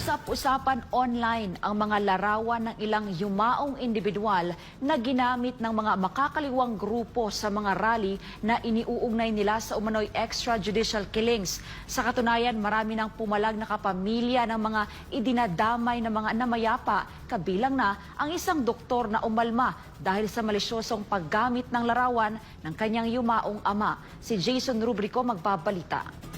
Kausap-usapan online ang mga larawan ng ilang yumaong individual na ginamit ng mga makakaliwang grupo sa mga rally na iniuugnay nila sa umano'y extrajudicial killings. Sa katunayan, marami ng pumalag na kapamilya ng mga idinadamay ng mga namayapa, kabilang na ang isang doktor na umalma dahil sa malisyosong paggamit ng larawan ng kanyang yumaong ama. Si Jason Rubrico magbabalita.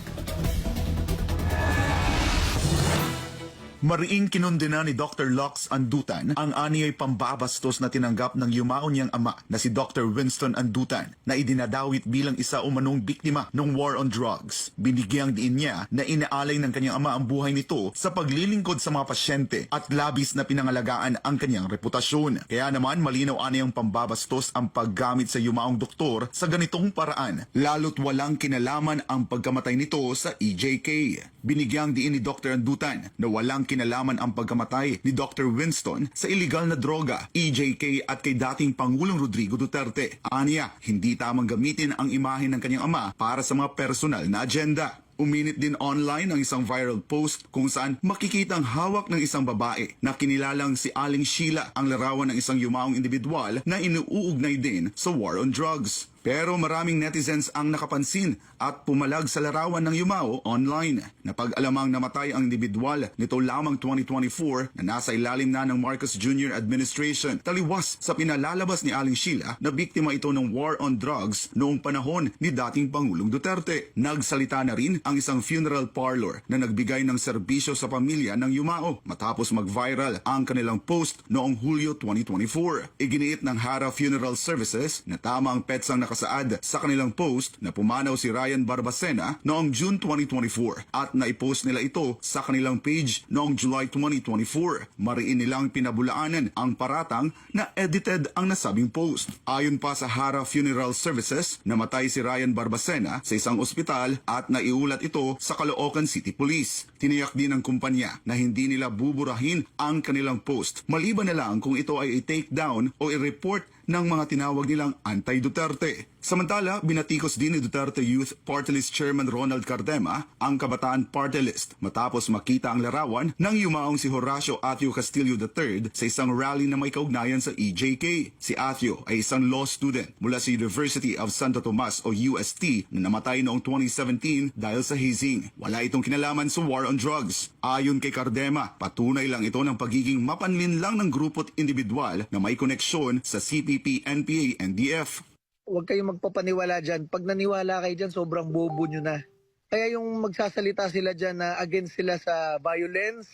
Mariing kinundena ni Dr. Lux Andutan ang aniyay pambabastos na tinanggap ng yumao niyang ama na si Dr. Winston Andutan na idinadawit bilang isa umanong biktima ng war on drugs. Binigyang diin niya na inaalay ng kanyang ama ang buhay nito sa paglilingkod sa mga pasyente at labis na pinangalagaan ang kanyang reputasyon. Kaya naman malinaw aniyang pambabastos ang paggamit sa yumaong doktor sa ganitong paraan, lalo't walang kinalaman ang pagkamatay nito sa EJK. Binigyang diin ni Dr. Andutan na walang kinalaman ang pagkamatay ni Dr. Winston sa iligal na droga, EJK at kay dating Pangulong Rodrigo Duterte. Aniya, hindi tamang gamitin ang imahe ng kanyang ama para sa mga personal na agenda. Uminit din online ang isang viral post kung saan makikitang hawak ng isang babae na kinilalang si Aling Sheila ang larawan ng isang yumaong individual na inuugnay din sa war on drugs. Pero maraming netizens ang nakapansin at pumalag sa larawan ng Yumao online. Napag-alamang namatay ang individual nito lamang 2024 na nasa ilalim na ng Marcos Jr. administration. Taliwas sa pinalalabas ni Aling Sheila na biktima ito ng war on drugs noong panahon ni dating Pangulong Duterte. Nagsalita na rin ang isang funeral parlor na nagbigay ng serbisyo sa pamilya ng Yumao matapos mag-viral ang kanilang post noong Hulyo 2024. Iginiit ng Hara Funeral Services na tama ang petsang nakasaad sa kanilang post na pumanaw si Ryan Barbacena noong June 2024 at naipost nila ito sa kanilang page noong July 2024. Mariin nilang pinabulaanan ang paratang na edited ang nasabing post. Ayon pa sa Hara Funeral Services, namatay si Ryan Barbacena sa isang ospital at naiulat ito sa Caloocan City Police. Tiniyak din ng kumpanya na hindi nila buburahin ang kanilang post maliban na lang kung ito ay i-take down o i-report ng mga tinawag nilang anti-Duterte. Samantala, binatikos din ni Duterte Youth Party List Chairman Ronald Cardema ang Kabataan Party List matapos makita ang larawan ng yumaong si Horacio Atio Castillo III sa isang rally na may kaugnayan sa EJK. Si Atio ay isang law student mula sa University of Santo Tomas o UST na namatay noong 2017 dahil sa hazing. Wala itong kinalaman sa war on drugs. Ayon kay Cardema, patunay lang ito ng pagiging mapanlin lang ng grupo at individual na may koneksyon sa CPP, NPA, NDF. Huwag kayong magpapaniwala dyan. Pag naniwala kayo dyan, sobrang bobo nyo na. Kaya yung magsasalita sila dyan na against sila sa violence,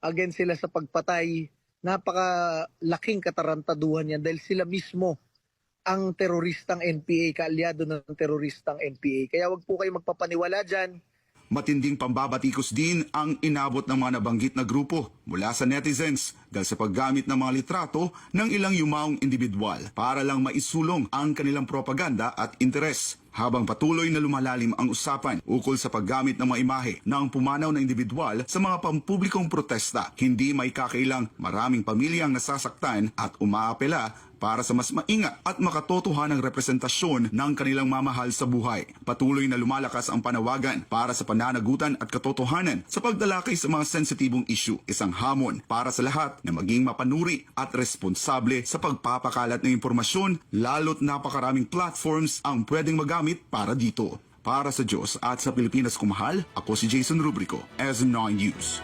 against sila sa pagpatay, napakalaking katarantaduhan yan dahil sila mismo ang teroristang NPA, kaalyado ng teroristang NPA. Kaya wag po kayo magpapaniwala dyan. Matinding pambabatikos din ang inabot ng mga nabanggit na grupo mula sa netizens dahil sa paggamit ng mga litrato ng ilang yumaong individual para lang maisulong ang kanilang propaganda at interes. Habang patuloy na lumalalim ang usapan ukol sa paggamit ng mga imahe ng pumanaw na individual sa mga pampublikong protesta, hindi may kakailang maraming pamilyang nasasaktan at umaapela para sa mas maingat at makatotohanang representasyon ng kanilang mamahal sa buhay. Patuloy na lumalakas ang panawagan para sa pananagutan at katotohanan sa pagdalakay sa mga sensitibong issue. Isang hamon para sa lahat na maging mapanuri at responsable sa pagpapakalat ng impormasyon lalo't napakaraming platforms ang pwedeng magamit para dito. Para sa Diyos at sa Pilipinas kumahal, ako si Jason Rubrico, SM9 News.